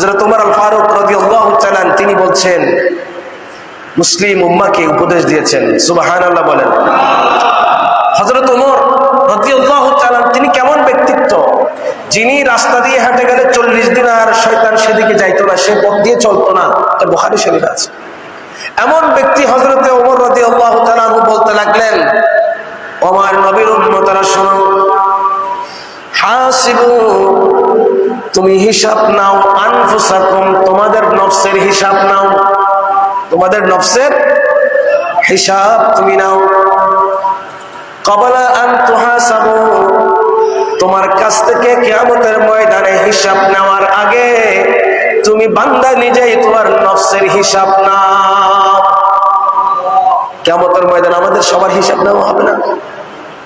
হজরত আল ফারুক আল্লাহ চালান তিনি বলছেন, মুসলিম উম্মাকে উপদেশ দিয়েছেন। সুবাহান আল্লাহ বলেন। হজরত উমর রদি আল্লাহ চালান তিনি কেমন ব্যক্তিত্ব? যিনি রাস্তা দিয়ে হাঁটে গেলে চল্লিশ দিন আর শয়তান সেদিকে যাইতো না, সে পথ দিয়ে চলতো না। বুখারি শরীর আছে। এমন ব্যক্তি হজরতে ওমর রদি আল্লাহ বলতে লাগলেন, ওমার নবীর উন্মতারা শোনো হাসিবু তুমি হিসাব নাও, আনফুসাকুম, তোমাদের নফসের হিসাব নাও। তোমাদের নফসের হিসাব তুমি নাও। কবলা আন তুহাসাবু, তোমার কাছ থেকে কিয়ামতের ময়দানে হিসাব নেওয়ার আগে তুমি বান্দা নিজেই তোমার নফসের হিসাব নাও। কিয়ামতের ময়দানে আমাদের সবার হিসাব নেওয়া হবে না।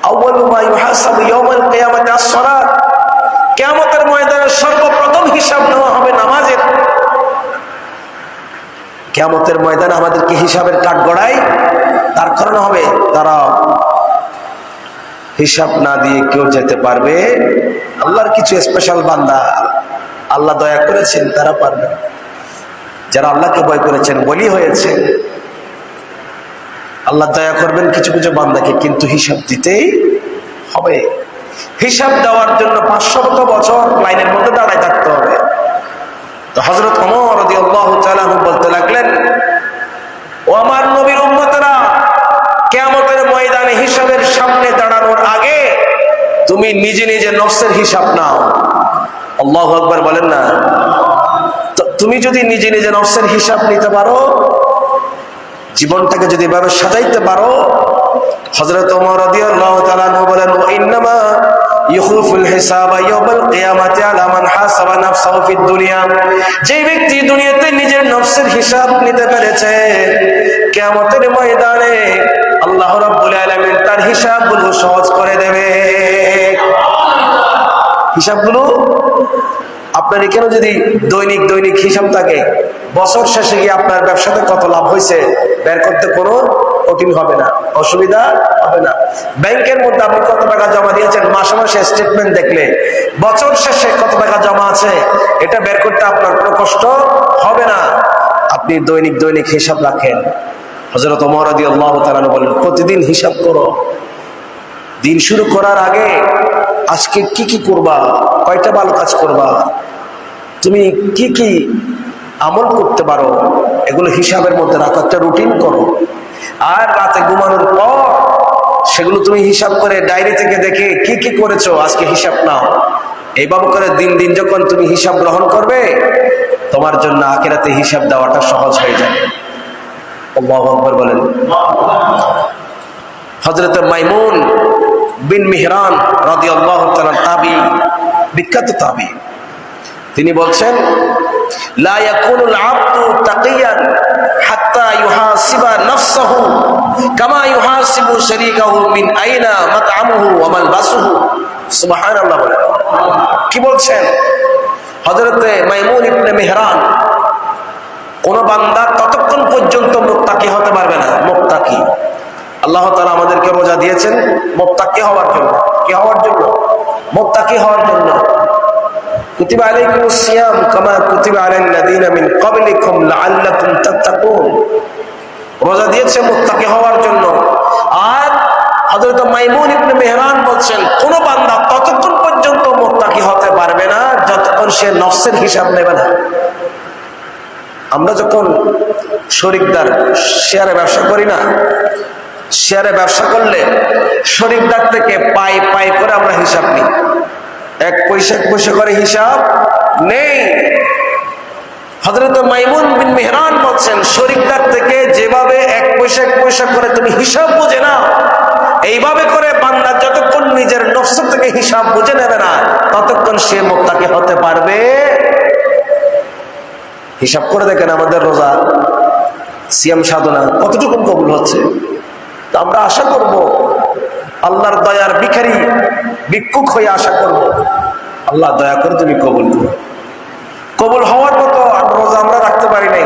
আউয়ালু মা ইউহাসাবু ইয়াউমাল কিয়ামাতি আস-সালাত সর্বপ্রথম হিসাব নেওয়া হবে নামাজের কিয়ামতের ময়দানে আমাদেরকে হিসাবের কাঠ গড়াই তার কারণ হবে তারা হিসাব না দিয়ে কেউ যেতে পারবে। আল্লাহর কিছু স্পেশাল বান্দা আল্লাহ দয়া করেছেন, তারা পারবে যারা আল্লাহকে ভয় করেছেন, বলি হয়েছে, আল্লাহ দয়া করবেন কিছু কিছু বান্দাকে, কিন্তু হিসাব দিতেই হবে। হিসাব দেওয়ার জন্য পাঁচশো বছর লাইনের মধ্যে দাঁড়ায় থাকতে হবে। তো হজরত অমর বলতে লাগলেন, ও আমার নবীর কেমতের ময়দানে হিসাবের সামনে দাঁড়ানোর আগে তুমি নিজে নিজে হিসাব নাও। আল্লাহ বলেন না। তুমি যদি নিজে নিজে নফসের হিসাব নিতে পারো, জীবনটাকে যদি এভাবে সাজাইতে পারো আনহু বলেন ওয়া ইন্নামা হিসাবা হাসাবা যে ব্যক্তি দুনিয়াতে নিজের নফসের হিসাব নিতে পেরেছে, কিয়ামতের ময়দানে আল্লাহ রাব্বুল আলামিন তার হিসাবগুলো সহজ করে দেবে। হিসাবগুলো আপনার এখানে যদি দৈনিক দৈনিক হিসাব থাকে, বছর শেষে গিয়ে আপনার ব্যবসাতে কত লাভ হয়েছে বের করতে কোনো কঠিন হবে না, অসুবিধা হবে না। ব্যাংকের মধ্যে আপনি কত টাকা জমা দিয়েছেন, মাসে মাসে স্টেটমেন্ট দেখলে, বছর শেষে কত টাকা জমা আছে, এটা বের করতে আপনার কোনো কষ্ট হবে না। আপনি দৈনিক দৈনিক হিসাব রাখেন। হজরত মহারাদি আল্লাহ বলেন, প্রতিদিন হিসাব করো। দিন শুরু করার আগে আজকে কি কি করবা, কয়টা ভালো কাজ করবা, তুমি কি কি আমল করতে পারো, এগুলো হিসাবের মধ্যে রাখো একটা রুটিন করো। আর রাতে ঘুমানোর পর সেগুলো তুমি হিসাব করে ডায়েরি থেকে দেখে কি কি করেছ আজকে হিসাব নাও। এইভাবে করে দিন দিন যখন তুমি হিসাব গ্রহণ করবে, তোমার জন্য আখেরাতে হিসাব দেওয়াটা সহজ হয়ে যাবে। আকবার বলেন। হজরত মাইমুন বিন মিহরান রাদি আল্লাহ তাবি, বিখ্যাত তাবি। তিনি বলছেন কি বলছেন? হযরতে মাইমুন ইবনে মেহরান, কোন বান্দা ততক্ষণ পর্যন্ত মুত্তাকি হতে পারবে না, মুত্তাকি। আল্লাহ তালা আমাদেরকে রোজা দিয়েছেন মোত্তাকি হওয়ার জন্য। কি হওয়ার জন্য? মোত্তাকি হওয়ার জন্য। আলাল্লাযীনা মিন ক্বাবলিকুম লাআল্লাকুম তাত্তাকুন রোজা দিয়েছে হওয়ার জন্য। আর মাইমুন মেহরান বলছেন বান্দা ততক্ষণ পর্যন্ত হতে পারবে না, যতক্ষণ সে হিসাব নেবে না। আমরা যখন শরিকদার শেয়ারে ব্যবসা করি না, শেয়ারে ব্যবসা করলে শরিকদার থেকে পাই পাই করে আমরা হিসাব নিই। এক পয়সা এক পয়সা করে হিসাব নেই। হজরত মাইমুন বিন মেহরান বলছেন, শরিকদার থেকে যেভাবে এক পয়সা এক পয়সা করে তুমি হিসাব বুঝে নাও, এইভাবে করে বান্দা যতক্ষণ নিজের নফস থেকে হিসাব বুঝে নেবে না, ততক্ষণ সে মোত্তাকে হতে পারবে। হিসাব করে দেখেন আমাদের রোজা, সিয়াম সাধনা কতটুকু কবুল হচ্ছে। তো আমরা আশা করব আল্লাহর দয়ার ভিখারি, ভিক্ষুক হয়ে আশা করব। আল্লাহ দয়া করে তুমি কবুল করো। কবুল হওয়ার মতো রোজা আমরা রাখতে পারি নাই।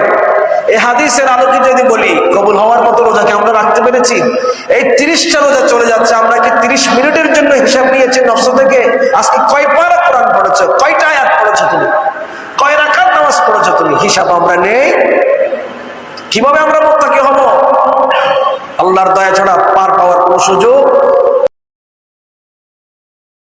এই হাদিসের আলোকে যদি বলি, কবুল হওয়ার মতো রোজাকে আমরা রাখতে পেরেছি? এই তিরিশটা রোজা চলে যাচ্ছে, আমরা কি তিরিশ মিনিটের জন্য হিসাব নিয়েছি নফস থেকে? আজকে কয় পারা কোরআন পড়েছো? কয়টা আয়াত পড়েছো তুমি? কয় রাখার নামাজ বলেছ তুমি? হিসাব আমরা নেই। কীভাবে আমরা মোত্তাকি হব? আল্লাহর দয়া ছাড়া পার পাওয়ার কোনো সুযোগ